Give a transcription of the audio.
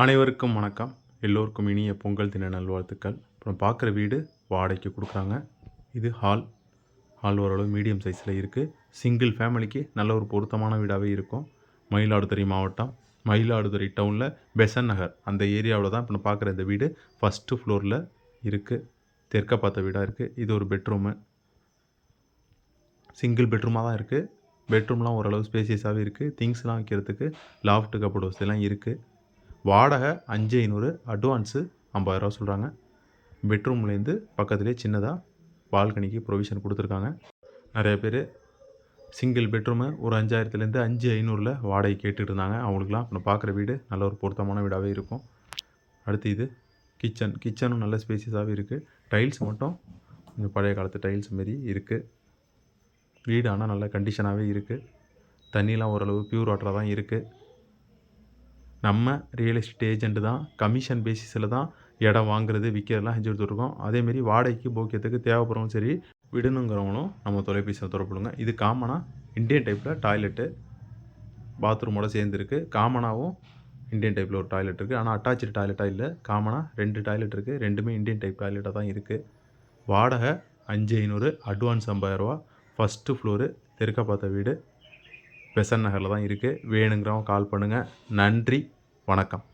அனைவருக்கும் வணக்கம். எல்லோருக்கும் இனிய பொங்கல் தின நல்வாழ்த்துக்கள். அப்புறம் பார்க்குற வீடு வாடகைக்கு கொடுக்குறாங்க. இது ஹால் ஹால் ஓரளவு மீடியம் சைஸில் இருக்குது சிங்கிள் ஃபேமிலிக்கு நல்ல ஒரு பொருத்தமான வீடாகவே இருக்கும். மயிலாடுதுறை மாவட்டம். மயிலாடுதுறை டவுனில் பெசன் நகர். அந்த ஏரியாவில் தான் இப்போ நான் பார்க்குற இந்த வீடு ஃபஸ்ட்டு ஃப்ளோரில் இருக்குது தெற்க பார்த்த வீடாக இருக்குது இது ஒரு பெட்ரூமு சிங்கிள் பெட்ரூமாக தான் இருக்குது பெட்ரூம்லாம் ஓரளவு ஸ்பேசியஸாகவே இருக்குது திங்ஸ்லாம் வைக்கிறதுக்கு லாஃப்ட் கப்போர்ட் வசதிலாம் இருக்குது வாடகை அஞ்சு ஐநூறு அட்வான்ஸு ஐம்பதாயிரரூவா சொல்கிறாங்க பெட்ரூம்லேருந்து பக்கத்துலேயே சின்னதாக பால்கனிக்கு ப்ரொவிஷன் கொடுத்துருக்காங்க. நிறைய பேர் சிங்கிள் பெட்ரூமு ஒரு அஞ்சாயிரத்துலேருந்து அஞ்சு ஐநூறில் வாடகை கேட்டுட்டு இருந்தாங்க. அவங்களுக்குலாம் இப்போ நான் பார்க்குற வீடு நல்ல ஒரு பொருத்தமான வீடாகவே இருக்கும். அடுத்து இது கிச்சன் கிச்சனும் நல்ல ஸ்பேசியஸாகவே இருக்குது டைல்ஸ் மட்டும் கொஞ்சம் பழைய காலத்து டைல்ஸ் மாரி இருக்குது வீடு ஆனால் நல்ல கண்டிஷனாகவே இருக்குது தண்ணிலாம் ஓரளவு ப்யூர் வாட்டராக தான் இருக்குது நம்ம ரியல் எஸ்டேட் ஏஜென்ட் தான் கமிஷன் பேசிஸில் தான் இடம் வாங்குறது விற்கிறதெல்லாம் செஞ்சு கொடுத்துருக்கோம். அதேமாரி வாடகைக்கு போக்கியத்துக்கு தேவைப்படுறவங்க சரி விடணுங்கிறவங்களும் நம்ம தொலைபேசியில் தொடர்புடுங்க. இது காமனாக இந்தியன் டைப்பில் டாய்லெட்டு பாத்ரூமோட சேர்ந்துருக்கு காமனாகவும் இந்தியன் டைப்பில் ஒரு டாய்லெட் இருக்குது ஆனால் அட்டாச்சு டாய்லெட்டாக இல்லை. காமனாக ரெண்டு டாய்லெட் இருக்குது ரெண்டுமே இந்தியன் டைப் டாய்லெட்டாக தான் இருக்குது வாடகை அஞ்சு ஐநூறு அட்வான்ஸ் ஐம்பதாயிரரூவா ஃபஸ்ட்டு ஃப்ளோரு தெற்க பார்த்த வீடு. பெசன் நகரில் தான் இருக்குது வேணுங்கிறவங்க கால் பண்ணுங்கள் நன்றி. வணக்கம்.